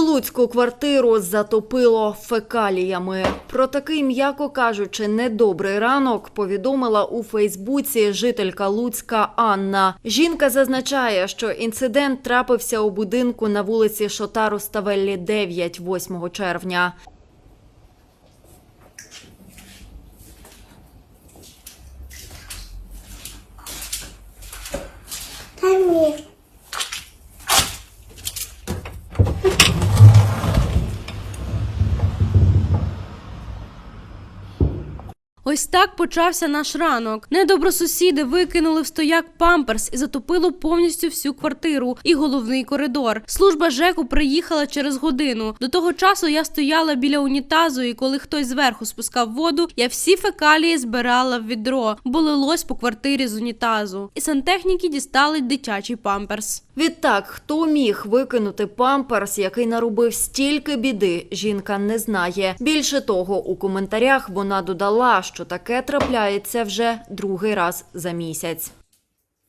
Луцьку квартиру затопило фекаліями. Про такий, м'яко кажучи, недобрий ранок повідомила у Фейсбуці жителька Луцька Анна. Жінка зазначає, що інцидент трапився у будинку на вулиці Шотару Ставеллі 9 8 червня. Ось так почався наш ранок. Недобросусіди викинули в стояк памперс і затопило повністю всю квартиру і головний коридор. Служба ЖЕКу приїхала через годину. До того часу я стояла біля унітазу, і коли хтось зверху спускав воду, я всі фекалії збирала в відро, бо лилось по квартирі з унітазу. І сантехніки дістали дитячий памперс. Відтак, хто міг викинути памперс, який наробив стільки біди, жінка не знає. Більше того, у коментарях вона додала, що таке трапляється вже другий раз за місяць.